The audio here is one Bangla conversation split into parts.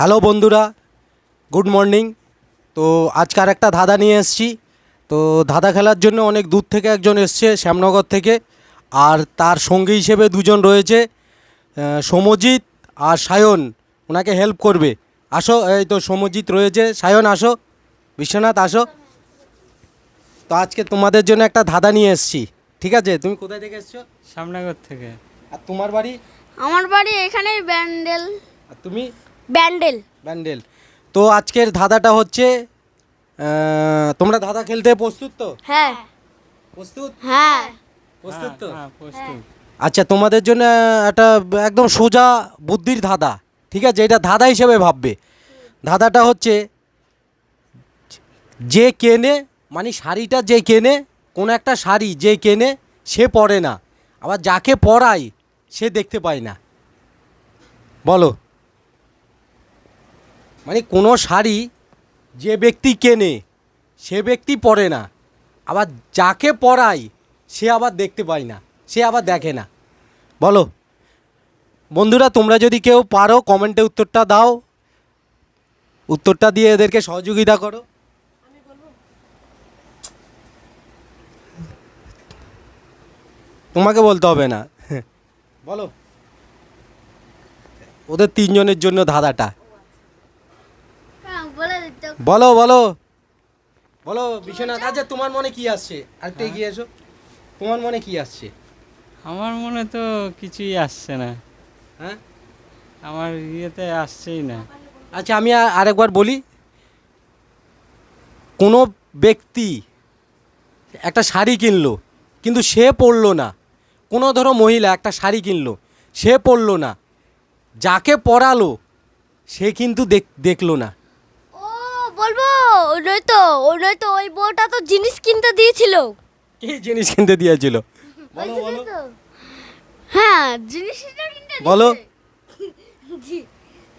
হ্যালো বন্ধুরা গুড মর্নিং। তো আজকার একটা ধাঁধা নিয়ে এসেছি। তো ধাঁধা খেলার জন্য অনেক দূর থেকে একজন এসছে শ্যামনগর থেকে আর তার সঙ্গী হিসেবে দুজন রয়েছে সমজিৎ আর সায়ন। ওনাকে হেল্প করবে। আসো এই তো সমজিৎ রয়েছে। সায়ন আসো। বিশ্বনাথ আসো। তো আজকে তোমাদের জন্য একটা ধাঁধা নিয়ে এসেছি। ঠিক আছে তুমি কোথায় থেকে এসছো? শ্যামনগর থেকে। আর তোমার বাড়ি? আমার বাড়ি এখানে ব্যান্ডেল। আর তুমি? ব্যান্ডেল। ব্যান্ডেল। তো আজকের ধাঁধাটা হচ্ছে আহ, তোমরা ধাঁধা খেলতে প্রস্তুত তো? হ্যাঁ। প্রস্তুত? হ্যাঁ। প্রস্তুত তো? হ্যাঁ, হ্যাঁ, প্রস্তুত। আচ্ছা তোমাদের জন্য একটা একদম সোজা বুদ্ধির ধাঁধা ঠিক আছে? এটা ধাঁধা হিসেবে ভাববে। ধাঁধাটা হচ্ছে যে কেনে মানে শাড়িটা যে কেনে কোনো একটা শাড়ি যে কেনে সে পরে না। আবার যাকে পরায় সে দেখতে পায় না। বলো। মানে কোনো শাড়ি যে ব্যক্তি কেনে, সে ব্যক্তি পরে না। আবার যাকে পরায় সে আবার দেখতে পায় না, সে আবার দেখে না। বলো, বন্ধুরা, তোমরা যদি কেউ পারো, কমেন্টে উত্তরটা দাও। উত্তরটা দিয়ে এদেরকে সহযোগিতা করো। তোমাকে বলতে হবে না। বলো, ওদের তিনজনের জন্য ধাঁধাটা। বলে বলো। বলো বিশ্বনাথ আচ্ছা তোমার মনে কি আসছে? আরেকটু এগিয়ে এসো। তোমার মনে কি আসছে? আমার মনে তো কিছুই আসছে না। হ্যাঁ? আমার ইয়েতে আসছেই না। আচ্ছা আমি আর- আরেকবার বলি। কোনো ব্যক্তি একটা শাড়ি কিনলো কিন্তু সে পরলো না। কোনো ধরো মহিলা একটা শাড়ি কিনলো সে পরলো না। যাকে পরালো সে কিন্তু দেখ- দেখল না। বলব? ওই তো ওই তো ওই বউটা তো জিনিস কিনতে দিয়েছিল। কে জিনিস কিনতে দিয়েছিল? বলো বলো। হ্যাঁ জিনিসটা কিনতে বলো। জি।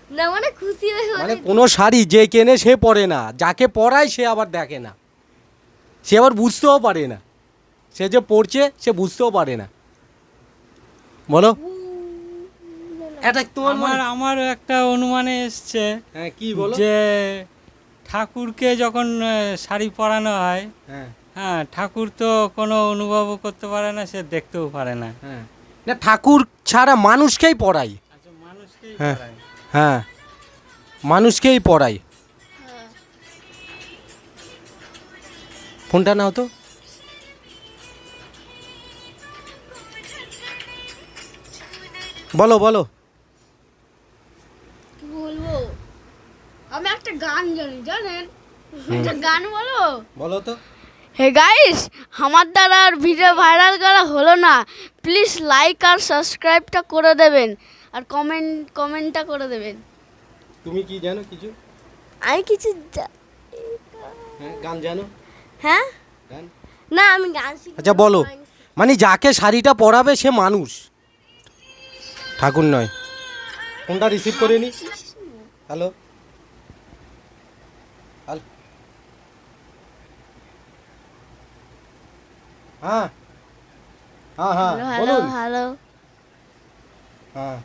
না মানে খুশি হয়ে মানে কোনো শাড়ি যে কেনে সে পরে না যাকে পরায় সে আবার দেখে না। সে আবার বুঝতেও পারে না। সে যে পড়ছে সে বুঝতেও পারে না। বলো। এটা তোমার আমার আমার একটা অনুমানে এসছে হ্যাঁ কি বলো? যে ঠাকুরকে যখন শাড়ি পরানো হয় হ্যাঁ। হ্যাঁ ঠাকুর তো কোনো অনুভবও করতে পারে না সে দেখতেও পারে না। হ্যাঁ। না ঠাকুর ছাড়া মানুষকেই পড়াই আচ্ছা মানুষকেই হ্যাঁ। হ্যাঁ মানুষকেই পড়াই ফোনটা নাও তো। বলো বলো। বলব? আমি একটা গান জানি জানেন? একটা গান বলো? বলো তো। হে গাইস আমার দ্বারা আর ভিডিও ভাইরাল করা হলো না। প্লিজ লাইক আর সাবস্ক্রাইবটা করে দেবেন। আর কমেন্ট কমেন্টটা করে দেবেন। তুমি কি জানো কিছু? আমি কিছু হ্যাঁ গান জানো? হ্যাঁ? না আমি গান শিখতে আচ্ছা বলো। মানে যাকে শাড়িটা পরাবে সে মানুষ। ঠাকুর নয়। ফোনটা রিসিভ করে নি হ্যালো হ্যালো হ্যাঁ হ্যাঁ হ্যাঁ হ্যালো হ্যালো বলুন হ্যালো হ্যাঁ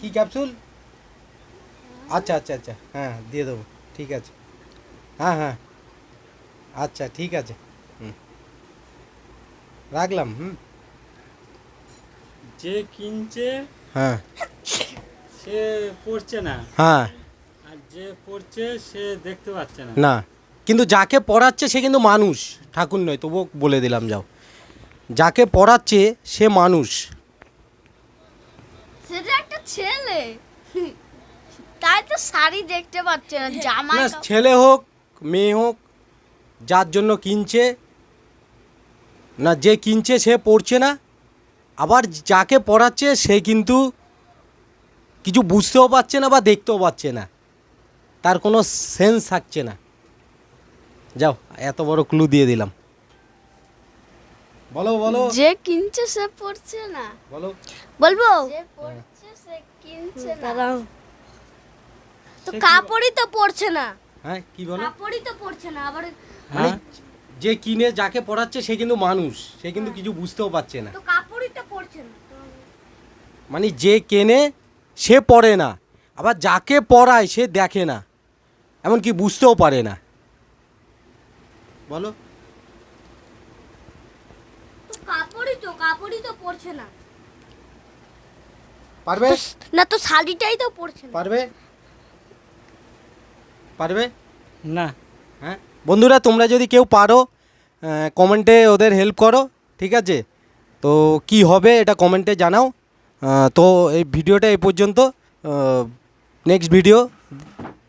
কি ক্যাপসুল আচ্ছা আচ্ছা আচ্ছা হ্যাঁ দিয়ে দেবো ঠিক আছে হ্যাঁ হ্যাঁ আচ্ছা ঠিক আছে হুম রাখলাম হুম যে কিনছে হ্যাঁ সে পড়ছে না। হ্যাঁ। আর যে পড়ছে সে দেখতে পাচ্ছে না। না কিন্তু যাকে পড়াচ্ছে সে কিন্তু মানুষ। ঠাকুর নয় তবুও বলে দিলাম যাও। যাকে পড়াচ্ছে সে মানুষ। সেটা একটা ছেলে। তাই তো শাড়ি দেখতে পাচ্ছে না জামা না ছেলে হোক মেয়ে হোক যার জন্য কিনছে না যে কিনছে সে পড়ছে না। আবার যাকে পড়াচ্ছে সে কিন্তু কিছু বুঝতেও পারছে না বা দেখতেও পাচ্ছে না। তার কোনো সেন্স থাকছে না। যাও এত বড় ক্লু দিয়ে দিলাম। বলো বলো। যে কিনছে সে পড়ছে না। বলো। বলব? যে পড়ছে সে কিনছে না। তো কাপড়ই তো পড়ছে না। হ্যাঁ কি বলো? কাপড়ই তো পড়ছে না আবার মানে হ্যাঁ। যে কিনে যাকে পড়াচ্ছে সে কিন্তু মানুষ। সে কিন্তু কিছু বুঝতেও পারছে না। তো কাপড়ই তো পড়ছে না। মানে যে কেনে সে পড়ে না আবার যাকে পড়ায় সে দেখে না এমনকি বুঝতেও পারে না। বলো। তো কাপড়ই তো কাপড়ই তো পড়ছে না। পারবে? না তো শাড়িটাই তো পড়ছে না। পারবে? পারবে? না। হ্যাঁ? বন্ধুরা তোমরা যদি কেউ পারো কমেন্টে ওদের হেল্প করো ঠিক আছে? তো কি হবে এটা কমেন্টে জানাও। তো এই ভিডিওটা এই পর্যন্ত নেক্সট ভিডিও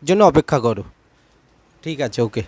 জন্য অপেক্ষা করো। ঠিক আছে ওকে